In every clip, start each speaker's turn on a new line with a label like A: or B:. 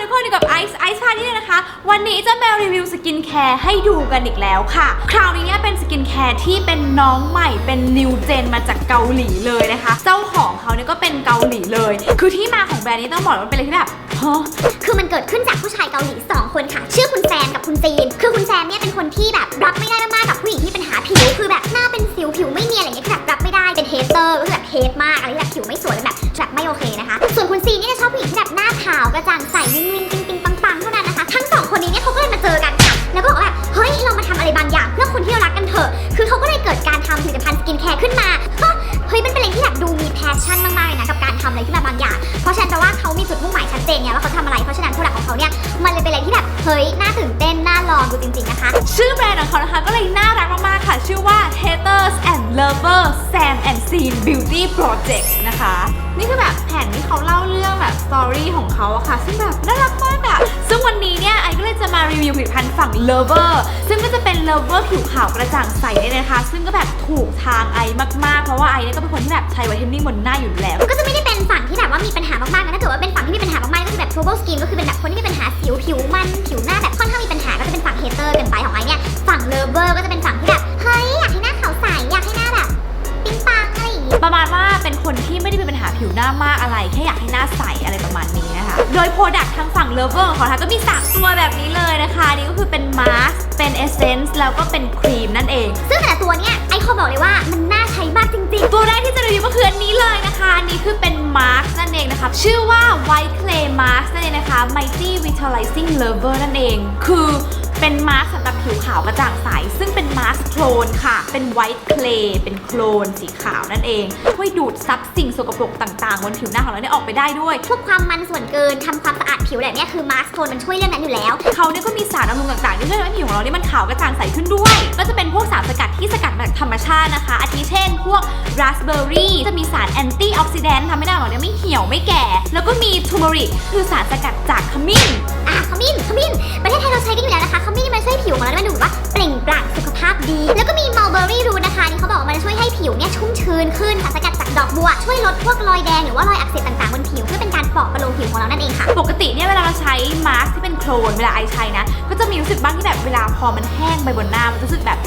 A: ทุกคนอยู่กับไอซ์ไอซ์พานี่เลยนะคะ วันนี้จะมารีวิวสกินแคร์ให้ดูกันอีกแล้วค่ะ คราวนี้เนี่ยเป็นสกินแคร์ที่เป็นน้องใหม่เป็นนิวเจนมาจากเกาหลีเลยนะคะ เจ้าของเขาเนี่ยก็เป็นเกาหลีเลย คือที่มาของแบรนด์นี้ต้องบอกว่าเป็นอะไรที่แบบฮะ
B: คือมันเกิดขึ้นจากผู้ชายเกาหลี 2 คนค่ะ ชื่อคุณแซมกับคุณจีน คือคุณแซมเนี่ยเป็นคนที่แบบรับไม่ได้มากๆกับผู้หญิงที่เป็นหาผิว คือแบบหน้าเป็นสิวผิวไม่เนียนอะไรอย่างเงี้ยคือแบบรับไม่ได้ เป็นเฮเตอร์ก็คือแบบเฮทมากอะไรที่แบบผิวไม่สวยแบบแบบไม่โอเคนะคะ ส่วน ซีนเนี่ยจะชอบผู้หญิงที่แบบหน้าขาวกระจ่างใสวิงวิงปิงปิงปังปังเท่านั้นนะคะ ทั้งสองคนนี้เนี่ยเขาก็เลยมาเจอกันค่ะแล้วก็บอกว่าแบบเฮ้ยเรามาทำอะไรบางอย่างเพื่อคนที่เรารักกันเถอะ คือเขาก็เลยเกิดการทำผลิตภัณฑ์สกินแคร์ขึ้นมา เพราะฉะนั้นแปลว่าเขามีจุดมุ่งหมายชัดเจนเนี่ยว่าเขาทำอะไรเพราะฉะนั้นโปรดักต์ของเขาเนี่ยมันเลยเป็นอะไรที่แบบเฮ้ยน่าตื่นเต้นน่าลองดูจริงๆนะคะ
A: ชื่อแบรนด์ของเขานะคะก็เลยน่ารักมากๆค่ะ ชื่อว่า Haters and Lovers Sam and Scene Beauty Project นะคะ นี่คือแบบแผ่นที่เขาเล่าเรื่องแบบสตอรี่ของเขาอะค่ะ ซึ่งแบบน่ารักมาก วันนี้เนี่ยไอก็เลยจะมารีวิวผลิตภัณฑ์ฝั่ง Lover ซึ่งก็จะเป็น Lover ผิวขาวกระจ่างใสเนี่ยนะคะ ซึ่งก็แบบถูกทางไอมากๆ เพราะว่าไอเนี่ยก็เป็นคนที่แบบใช้ไวท์เทนนิ่งบนหน้าอยู่แล้ว
B: ก็จะไม่ได้เป็นฝั่งที่แบบว่ามีปัญหามากๆนะถ้าเกิดว่าเป็นฝั่งที่มีปัญหามากๆก็คือแบบ trouble skin ก็คือเป็นแบบคนที่มีปัญหาสิวผิวมันผิวหน้าแบบค่อนข้างมีปัญหาก็จะเป็นฝั่ง hater กันไปของไอเนี่ยฝั่ง lover ก็จะเป็นฝั่งที่
A: ผิวหน้ามากอะไร แค่อยากให้หน้าใสอะไรประมาณนี้นะคะ โดยโปรดักต์ทางฝั่งเลเวอร์ของเขานะคะก็มี3ตัวแบบนี้เลยนะคะนี่ก็คือเป็นมาสก์เป็นเอเซนส์แล้วก็เป็นครีมนั่นเอง
B: ซึ่งแต่ละตัวเนี่ยไอขอบอกเลยว่ามันน่าใช้มากจริง
A: ตัวแรกที่จะรีวิวก็คืออันนี้เลยนะคะอันนี้คือเป็นมาสก์นั่นเองนะคะชื่อว่า White Clay Mask นั่นเองนะคะ Mighty Vitalizing Lover นั่นเอง คือ เป็นมาสก์สำหรับผิวขาวกระจ่างใส ซึ่งเป็นมาสก์โคลนค่ะ เป็น White Clay เป็นโคลนสีขาวนั่นเองช่วยดูดซับสิ่งสกปรกต่างๆ บนผิวหน้าของเราเนี่ยออกไปได้ด้วย
B: ๆพวกความมันส่วนเกินทำความสะอาดผิวแบบเนี้ยคือมาสโทนมันช่วยเรื่องนั้นอยู่แล้ว
A: เขาเนี่ยก็มีสารบำรุงต่างๆที่ช่วยทำให้ผิวของเราเนี่ยมันขาวกระจ่างใสขึ้นด้วย ก็จะเป็นพวกสารสกัดที่สกัดมาจากธรรมชาตินะคะ อาทิเช่น พวกราสเบอร์รี่จะมีสารแอนตี้ออกซิแดนต์ทำให้หน้าของเราเนี่ยไม่เหี่ยวไม่แก่ แล้วก็มีทูมอริกคือสารสกัดจากขมิ้น
B: อะ หลั่งสุขภาพดี แล้วก็มีมัลเบอรี่รูทนะคะนี่เขาบอกว่ามันช่วยให้ผิวเนี่ยชุ่มชื้นขึ้นค่ะสกัดจาก ดอกบัวช่วยลดพวกรอยแดงหรือว่ารอยอักเสบต่างๆบนผิวเพื่อเป็นการปลอบประโลมผิวของเรานั่นเองค่ะ
A: ปกติเนี่ยเวลาเราใช้มาสก์ที่เป็นโคลนเวลาไอใช้นะ ก็จะมีรู้สึกบ้างที่แบบเวลาพอมันแห้งไปบนหน้ามันจะรู้สึกแบบ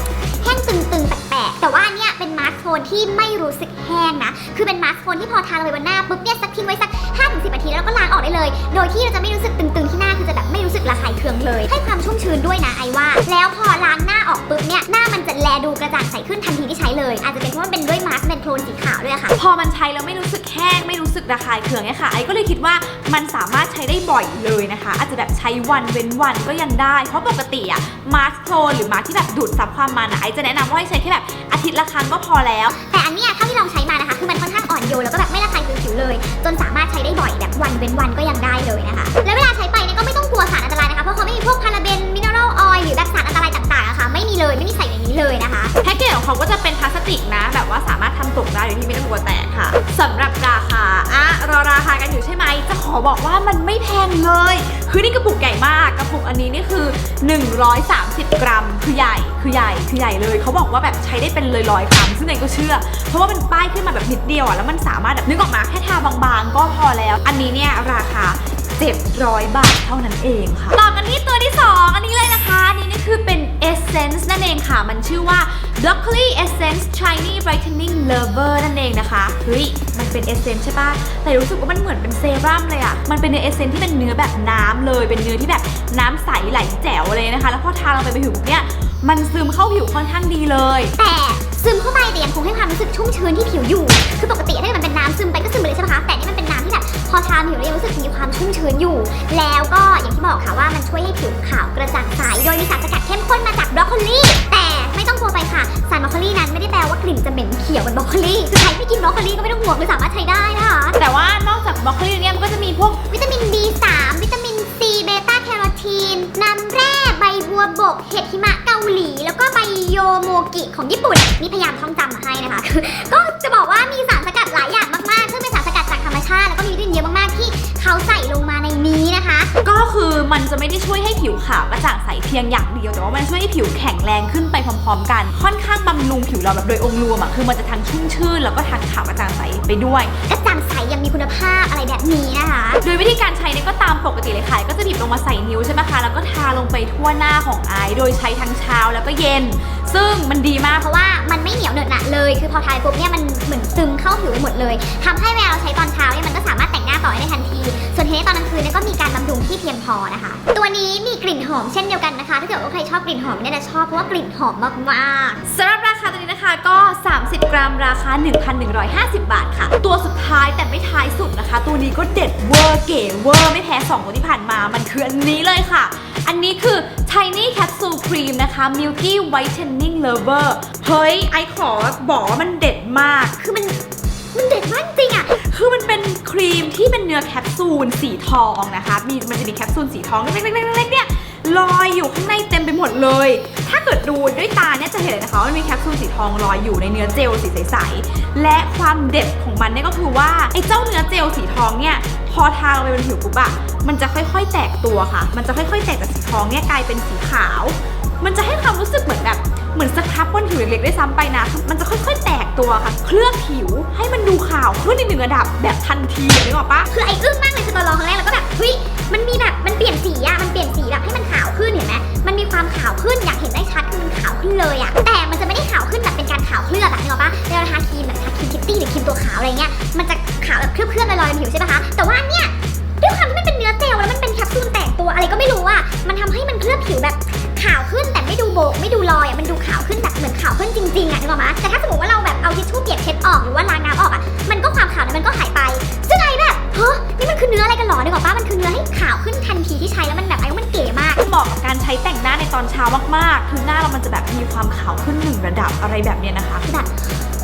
B: แห้งตึงๆแปลกๆแต่ว่าเนี่ยเป็นมาสก์โทนที่ไม่รู้สึกแห้งนะ คือเป็นมาสก์โทนที่พอทาลงไปบนหน้าปุ๊บเนี่ยสักทิ้งไว้สัก5-10นาทีแล้วก็ล้างออกได้เลย โดยที่เราจะไม่รู้สึกตึงๆที่หน้าคือจะแบบไม่รู้สึกระคายเคืองเลย ให้ความชุ่มชื้นด้วยนะไอว่า แล้วพอล้างหน้าออกปุ๊บเนี่ยหน้ามันจะแลดูกระจ่างใสขึ้นทันทีที่ใช้เลย อาจจะเป็นเพราะมันเป็นด้วยมาสก์เป็นโคลนสีขาวด้วยค่ะ
A: พอมันใช้แล้วไม่รู้สึกแห้งไม่รู้สึกระคายเคืองเนี่ยค่ะ ไอ้ก็เลยคิดว่ามันสามารถใช้ได้บ่อยเลยนะคะ อาจจะแบบใช้วันเว้นวันก็ยังได้ เพราะปกติอะมาสก์โคลนหรือมาสก์ที่แบบดูดซับความมันอะไอ้จะแนะนำว่าให้ใช้แค่แบบอาทิตย์ละครั้งก็พอแล้ว
B: แต่อันเนี้ยเท่าที่ลองใช้มานะคะ คือมันค่อนข้างอ่อนโยนแล้วก็แบบไม่ระคายเคืองผิวเลย จนสามารถใช้ได้บ่อยแบบวันเว้นวันก็ยังได้เลยนะคะ แล้วเวลาใช้ไปเนี่ยก็ไม่ต้องกลัวสารอันตรายนะคะเพราะเขาไม่มีพวกพาราเบนมินเนอรัลออยล์หรือแบบสารอันตรายต่างๆอะค่ะไม่มีเลยไม่มีใส่ในนี้เลยนะคะ
A: แพ็กเกจของเขาก็จะเป็นพลาสติกนะ กได้โดยที่ไม่ต้องกลัวแตกค่ะสำหรับราคาอะรอราคากันอยู่ใช่ไหม จะขอบอกว่ามันไม่แพงเลย คือนี่กระปุกใหญ่มาก กระปุกอันนี้นี่คือ 130 กรัม คือใหญ่ คือใหญ่ คือใหญ่เลย เขาบอกว่าแบบใช้ได้เป็นเลยร้อยๆครั้ง ซึ่งเนก็เชื่อ เพราะว่าเป็นป้ายขึ้นมาแบบนิดเดียวอะ แล้วมันสามารถแบบนึกออกมาแค่ทาบางๆ ก็พอแล้ว อันนี้เนี่ยราคา700 บาทเท่านั้นเองค่ะ ต่อกันที่ตัวที่ 2 อันนี้เลยนะคะ อันนี้นี่คือเป็น Essence นั่นเองค่ะ มันชื่อว่า Broccoli Essence Shiny Brightening Lover นั่นเองนะคะเฮ้ยมันเป็น Essence ใช่ปะแต่รู้สึกว่ามันเหมือนเป็นเซรั่มเลยอะมันเป็นเนื้อ Essence ที่เป็นเนื้อแบบน้ำเลย เป็นเนื้อที่แบบน้ำใสไหลแจ๋วเลยนะคะ แล้วพอทาลงไปบนผิวเนี่ยมันซึมเข้าผิวค่อนข้างดีเลย
B: แต่ซึมเข้าไปแต่ยังคงให้ความรู้สึกชุ่มชื้นที่ผิวอยู่ คือปกติถ้าเกิดมันเป็นน้ำซึมไปก็ซึมไปเลยใช่ไหมคะ แต่นี่มันเป็นน้ำที่แบบพอทาผิวแล้วยังรู้สึกมีความชุ่มชื้นอยู่ แล้วก็อย่างที่บอกค่ะว่ามันช่วยให้ผิวขาวกระจ่างใส โดยมีสารสกัดเข้มข้นมาจากบรอกโคลี กลิ่นจะเหม็นเขียวเหมือนบรอกโคลีคือใครไม่กินบรอกโคลีก็ไม่ต้องห่วงคือสามารถใช้ได้นะคะ
A: แต่ว่านอกจากบล็อกโคลีเนี่ยมันก็จะมีพวก
B: วิตามิน B3 วิตามิน C เบต้าแคโรทีน น้ำแร่ใบบัวบก เห็ดหิมะเกาหลี แล้วก็ใบโยโมกิของญี่ปุ่น นี่พยายามท่องจำมาให้นะคะ คือก็จะบอกว่ามีสารสกัดหลายอย่างมากๆ ซึ่งเป็นสารสกัดจากธรรมชาติ แล้วก็มีวิตามินเยอะมากๆที่ เขาใส่ลงมาในนี้นะคะ
A: ก็คือมันจะไม่ได้ช่วยให้ผิวขาวกระจ่างใสเพียงอย่างเดียวแต่ว่ามันช่วยให้ผิวแข็งแรงขึ้นไปพร้อมๆ กัน ค่อนข้างบำรุงผิวเราแบบโดยองค์รวมอะคือมันจะทั้งชุ่มชื่นแล้วก็ทั้งขาวกระจ่างใสไปด้วย
B: กระจ่างใสยังมีคุณภาพอะไรแบบนี้นะคะ
A: โดยวิธีการใช้เนี่ยก็ตามปกติเลยค่ะก็จะบีบลงมาใส่นิ้วใช่ไหมคะแล้วก็ทาลงไปทั่วหน้าของไอซ์โดยใช้ทั้งเช้าแล้วก็เย็นซึ่งมันดีมาก
B: เพราะว่ามันไม่เหนียวเหนอะหนะเลย คือพอทายปุ๊บเนี่ยมันเหมือนซึมเข้าผิวไปหมดเลยทำให้เวลาเราใช้ตอนเช้าเนี่ยมันก็สามารถแต่งหน้าต่อได้ทันที ส่วนทีนี้ตอนกลางคืนเนี่ยก็มีการบำรุงที่เพียงพอนะคะ ตัวนี้มีกลิ่นหอมเช่นเดียวกันนะคะ ถ้าเกิดว่าใครชอบกลิ่นหอมเนี่ยจะชอบเพราะว่ากลิ่นหอมมากๆ
A: สำหรับราคาตัวนี้นะคะก็ 30 กรัมราคา 1,150 บาทค่ะ ตัวสุดท้ายแต่ไม่ท้ายสุดนะคะ ตัวนี้ก็เด็ดเวอร์เก๋เวอร์ไม่แพ้2ตัวที่ผ่านมา มันคืออันนี้เลยค่ะ อันนี้คือ Tiny Capsule Cream นะคะ Milky Whitening Lover เฮ้ย ไอขอบอกว่ามันเด็ดมาก
B: คือมัน มันเด็ดมากจริงอะ
A: คือมันเป็นครีมที่เป็นเนื้อแคปซูลสีทองนะคะ มีมันจะมีแคปซูลสีทองเล็กๆๆๆๆเนี่ยลอยอยู่ข้างในเต็มไปหมดเลย ถ้าเกิดดูด้วยตาเนี่ยจะเห็นเลยนะคะว่ามันมีแคปซูลสีทองลอยอยู่ในเนื้อเจลสีใสๆ และความเด็ดของมันเนี่ยก็คือว่าไอ้เจ้าเนื้อเจลสีทองเนี่ย พอทาลงไปบนผิวปุ๊บอะมันจะค่อยๆ แตกตัวค่ะ มันจะค่อยๆ แตกจากสีทองเนี่ยกลายเป็นสีขาว มันจะให้ความรู้สึกเหมือนแบบเหมือนสครับบนผิวเล็กๆได้ซ้ำไปนะ มันจะค่อยๆ แตกตัวค่ะ เคลือบผิวให้มันดูขาวขึ้นในหนึ่งระดับแบบทันทีนึกออกปะ
B: คือไอ้อึ้งมากเลยคือตอนลองครั้งแรกแล้วก็แบบเฮ้ยมันมีแบบมันเปลี่ยนสีอะมันเปลี่ยนสีแบบให้มันขาวขึ้นเห็นไหมมันมีความขาวขึ้นอยากเห็นได้ชัดคือมันขาวขึ้นเลยอะแต่มันจะไม่ได้ขาวขึ้นแบบเป็นการขาวเคลือบอะนึกออกปะเวลาทาครีมแบบทาครีมคิตตี้หรือครีมตัวขาวอะไรเงี้ยมันจะ ขาวแบบเคลือบๆลอยๆบนผิวใช่ปะคะ แต่ว่าอันเนี่ยด้วยความที่มันเป็นเนื้อเจลแล้วมันเป็นแคปซูลแตกตัวอะไรก็ไม่รู้อะมันทำให้มันเคลือบผิวแบบขาวขึ้นแต่ไม่ดูโบกไม่ดูลอยอะมันดูขาวขึ้นแบบเหมือนขาวขึ้นจริงๆอะนึกออกปะแต่ถ้าสมมติว่าเราแบบเอาทิชชู่เปียกเช็ดออกหรือว่าล้างน้ำออกอะมันก็ความขาวนั้นมันก็หายไปซึ่งไอ้แบบเฮ้ยนี่มันคือเนื้ออะไรกันหรอนึกออกปะมันคือเนื้อให้ขาวขึ้นทันทีที่ใช้แล้วมันแบบไอ้ว่ามันเก๋มาก
A: เหมาะกับการใช้แต่งหน้าในตอนเช้ามากๆคือหน้าเรามันจะแบบมีความขาวขึ้นหนึ่งระดับอะไรแบบเนี้ยนะคะ
B: คือแบบ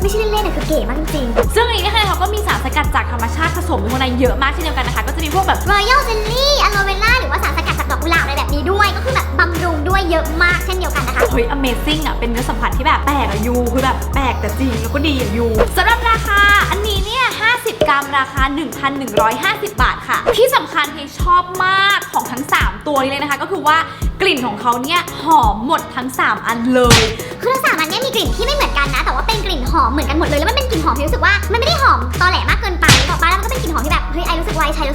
B: ไม่ใช่เล่นๆนะคือเก๋มากจริง
A: ซึ่งอันนี้นะคะเขาก็มีสารส กัดจากธรรมชาติผสมอยู่ข้างในเยอะมากเช่นเดียวกันนะคะ ก็จะมีพวกแบบ
B: รอยัลเจลลี่อะโลเวล่าหรือว่าสารสกัดจากดอกกุหลาบอะไรแบบนี้ด้วย ก็คือแบบบำรุงด้วยเยอะมากเช่นเดียวกันนะคะ
A: เฮ้ย Amazing อะ เป็นเนื้อสัมผัสที่แบบแปลกอะยูคือแบบแปลกแต่จริงแล้วก็ดีอะยูสำหรับราคาอันนี้เนี่ย 50 กรัมราคา 1,150 บาทค่ะ ที่สำคัญที่ชอบมากของทั้ง 3 ตัวนี้เลยนะคะ ก็คือว่ากลิ่นของเขาเนี่ยหอมหมดทั้ง 3 อันเลย
B: คือทั้งสามอันเนี้ยมีกลิ่นที่ไม่เหมือนกันนะ แต่ว่าเป็นกลิ่นหอมเหมือนกันหมดเลย แล้วมันเป็นกลิ่นหอมที่รู้สึกว่ามันไม่ได้หอมตอแหลมากเกิน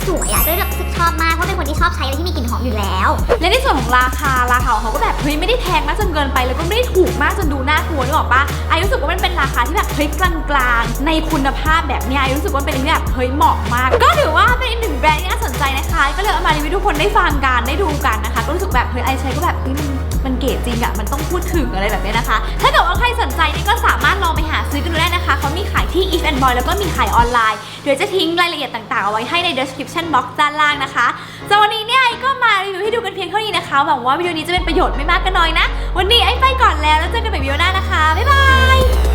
B: สึกว่าไอใช้แล้วสวยอะก็เลยรู้สึกชอบมากเพราะเป็นคนที่ชอบใช้อะไรที่มีกลิ่นหอมอยู่แล้ว
A: และในส่วนของราคาราคาของเขาก็แบบเฮ้ยไม่ได้แพงมากจนเกินไป แล้วก็ไม่ได้ถูกมากจนดูน่ากลัวนึกออกปะไอรู้สึกว่ามันเป็นราคาที่แบบเฮ้ยกลางๆในคุณภาพแบบเนี้ยไอรู้สึกว่าเป็นที่แบบเฮ้ยเหมาะมาก ก็ถือว่าเป็นอีกหนึ่งแบรนด์ที่น่าสนใจนะคะ ก็เลยเอามารีวิวให้ทุกคนได้ฟังกันได้ดูกันนะคะ ก็รู้สึกแบบเฮ้ยไอใช้ก็แบบเฮ้ยมัน มันเก๋จริงอะมันต้องพูดถึงอะไรแบบนี้นะคะ ถ้าเกิดว่าใครสนใจนี่ก็สามารถลองไปหาซื้อกันดูได้นะคะเขามีขายที่ If and Boy แล้วก็มีขายออนไลน์ เดี๋ยวจะทิ้งรายละเอียดต่างๆ เอาไว้ให้ใน description box ด้านล่างนะคะสำหรับวันนี้เนี่ยไอก็มารีวิวให้ดูกันเพียงเท่านี้นะคะ หวังว่าวิดีโอนี้จะเป็นประโยชน์ไม่มากก็น้อยนะ วันนี้ไอไปก่อนแล้วแล้วเจอกันใหม่วิดีโอหน้านะคะบ๊ายบาย